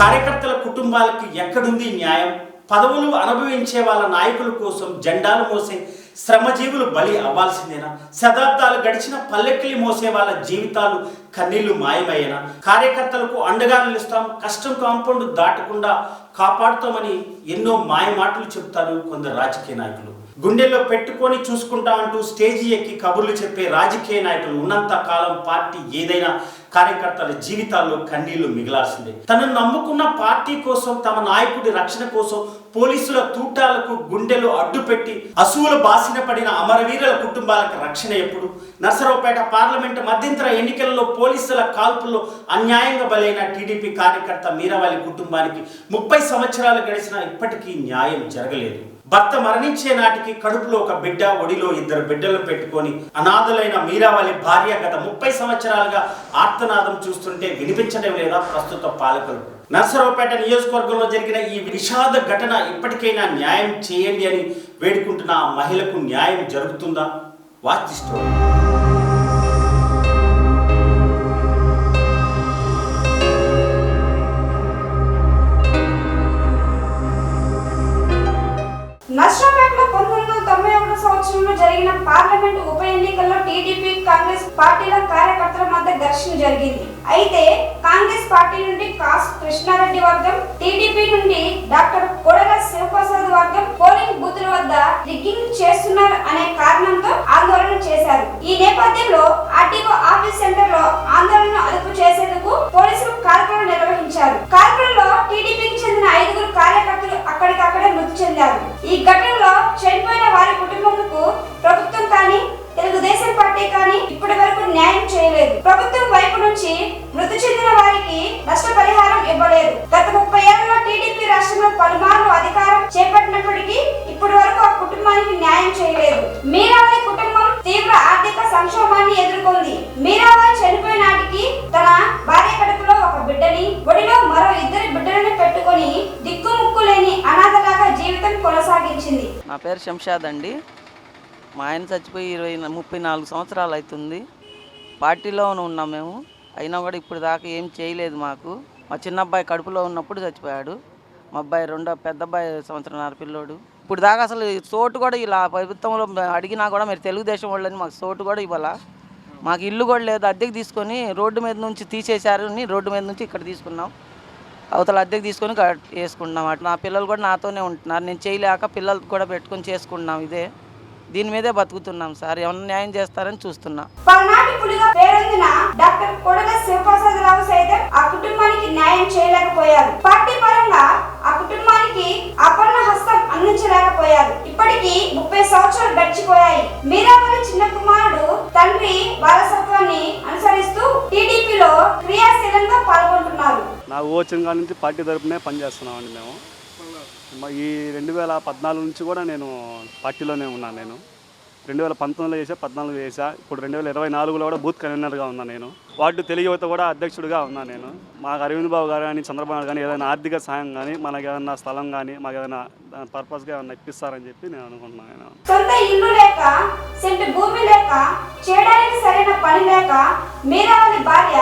కార్యకర్తల కుటుంబాలకు ఎక్కడుంది న్యాయం? పదవులు అనుభవించే వాళ్ళ నాయకుల కోసం జెండాలు మోసే శ్రమజీవులు బలి అవ్వాల్సిందేనా? శతాబ్దాలు గడిచిన పల్లెక్కిలి మోసే వాళ్ళ జీవితాలు కన్నీళ్ళు మాయమయ్యేనా? కార్యకర్తలకు అండగా నిలుస్తాం కష్టం కాంపౌండ్ దాటకుండా కాపాడుతామని ఎన్నో మాయ మాటలు చెప్తారు కొందరు రాజకీయ నాయకులు. గుండెల్లో పెట్టుకొని చూసుకుంటా అంటూ స్టేజీ ఎక్కి కబుర్లు చెప్పే రాజకీయ నాయకులు ఉన్నంత కాలం పార్టీ ఏదైనా కార్యకర్తల జీవితాల్లో కన్నీళ్ళు మిగిలాల్సిందే. తనను నమ్ముకున్న పార్టీ కోసం తమ నాయకుడి రక్షణ కోసం పోలీసుల తూటాలకు గుండెలు అడ్డుపెట్టి అసువులు బాసిన పడిన అమరవీరుల కుటుంబాలకు రక్షణ ఎప్పుడు? నర్సరావుపేట పార్లమెంటు మధ్యంతర ఎన్నికల్లో పోలీసుల కాల్పుల్లో అన్యాయంగా బలైన టీడీపీ కార్యకర్త మీరవాలి కుటుంబానికి ముప్పై సంవత్సరాలు గడిచినా ఇప్పటికీ న్యాయం జరగలేదు. భర్త మరణించే నాటికి కడుపులో ఒక బిడ్డ ఒడిలో ఇద్దరు బిడ్డలు పెట్టుకొని అనాథలైన మీరావాలి భార్య గత ముప్పై సంవత్సరాలుగా ఆర్తనాదం చూస్తుంటే వినిపించడం లేదా ప్రస్తుత పాలకులు. నర్సరావుపేట నియోజకవర్గంలో జరిగిన ఈ విషాద ఘటన ఇప్పటికైనా న్యాయం చేయండి అని వేడుకుంటున్న ఆ మహిళకు న్యాయం జరుగుతుందా? వాచ్ ది పంతొమ్మిది వందల తొంభై ఒకటో సంవత్సరంలో జరిగిన పార్లమెంట్ ఉప ఎన్నికల్లో టీడీపీ కాంగ్రెస్ పార్టీల కార్యకర్తల మధ్య ఘర్షణ జరిగింది. అయితే కాంగ్రెస్ పార్టీ నుండి కాస్ కృష్ణారెడ్డి వర్గం టీడీపీ నుండి డాక్టర్ కొడల శివప్రసాద్ వర్గం పోలింగ్ బూతుల వద్ద రిగ్గింగ్ చేస్తున్నారు అనే కారణంతో ఆందోళన చేశారు ఈ నేపథ్యంలో ఆర్టీఓ ఆఫీస్ సెంటర్లో ఆందోళన అదుపు చేసేందుకు పోలీసులు కార్యక్రమం నిర్వహించారు కార్యక్రమంలో టీడీపీకి చెందిన ఐదుగురు కార్యకర్తలు అక్కడికక్కడే మృతి చెందారు ఈ ఘటనలో చనిపోయిన వారి కుటుంబములకు ప్రభుత్వం కానీ తెలుగుదేశం పార్టీ కానీ ఇప్పటి వరకు న్యాయం చేయలేదు ప్రభుత్వం వైపు నుంచి మృతి చెందిన వారికి నష్టపరిహారం ఇవ్వలేదు. గత ముప్పై ఏళ్ళలో టీడీపీ రాష్ట్రంలో పలుమార్లు అధికారం చేపట్టినప్పటికీ ఇప్పటి వరకు ఆ కుటుంబానికి న్యాయం చేయలేదు. మీరాబాయి కుటుంబం తీవ్ర ఆర్థిక సంక్షోభాన్ని ఎదుర్కొంది. మీరాబాయి చనిపోయిన నాటికి తన భార్య కడుపులో ఒక బిడ్డని ఒడిలో మరో ఇద్దరు బిడ్డలను పెట్టుకొని దిక్కుముక్కు లేని అనాథలాగా జీవితం కొనసాగించింది. నా పేరు శంషాద్ అండి. మా ఆయన చచ్చిపోయి ఇరవై ముప్పై నాలుగు సంవత్సరాలు అవుతుంది. పార్టీలోనే ఉన్నాం మేము. అయినా కూడా ఇప్పుడు దాకా ఏం చేయలేదు మాకు. మా చిన్న అబ్బాయి కడుపులో ఉన్నప్పుడు చచ్చిపోయాడు. మా అబ్బాయి రెండో పెద్ద అబ్బాయి సంవత్సరంన్నర పిల్లోడు. ఇప్పుడు దాకా అసలు చోటు కూడా ఇలా ప్రభుత్వంలో అడిగినా కూడా మీరు తెలుగుదేశం వాళ్ళని మాకు చోటు కూడా ఇవ్వాల? మాకు ఇల్లు కూడా లేదు. అద్దెకి తీసుకొని రోడ్డు మీద నుంచి తీసేశారు రోడ్డు మీద నుంచి ఇక్కడ తీసుకున్నాం. అవతల అద్దెకి తీసుకొని వేసుకున్నాం వేసుకుంటున్నాం అట్లా నా పిల్లలు కూడా నాతోనే ఉంటున్నారు. నేను చేయలేక పిల్లలకు కూడా పెట్టుకొని చేసుకుంటున్నాం ఇదే. దీని మీదే బతుకుతున్నాం సార్. ఏమన్నా న్యాయం చేస్తారని చూస్తున్నా. పల్నాటి పులిగా పేరొందిన డాక్టర్ కొడల శివప్రసాదరావు సైతం ఆ కుటుంబానికి న్యాయం చేయలేకపోయారు. పార్టీ పరంగా ఆ కుటుంబానికి అపర్ణ హస్తం అందించలేకపోయారు. ఇప్పటికీ ముప్పై సంవత్సరాలు గడిచిపోయాయి. మీరావళి చిన్న కుమారుడు తండ్రి వారసత్వాన్ని అనుసరిస్తూ టీడీపీలో క్రియాశీలంగా పాల్గొంటున్నారు. నాకు వచ్చిన కాడ నుంచి పార్టీ తరపునే పనిచేస్తున్నామండి మేము. ఈ రెండు వేల పద్నాలుగు నుంచి కూడా నేను పార్టీలోనే ఉన్నాను నేను. రెండు వేల పంతొమ్మిదిలో చేసా పద్నాలుగు చేసా. ఇప్పుడు రెండు వేల ఇరవై నాలుగులో కూడా బూత్ కన్వీనర్గా ఉన్నాను నేను. వార్డు తెలుగు యువత కూడా అధ్యక్షుడిగా ఉన్నాను నేను. మాకు అరవింద్ బాబు గారు కానీ చంద్రబాబు నాయుడు కానీ ఏదైనా ఆర్థిక సాయం కానీ మనకి ఏదైనా స్థలం కానీ మాకు ఏదైనా పర్పస్గా ఏమైనా ఇప్పిస్తారని చెప్పి నేను అనుకుంటున్నాను నేను. సొంత ఇల్లు లేక సెంటు భూమి లేక చేయడానికి సరైన పని లేక మీరావళి భార్య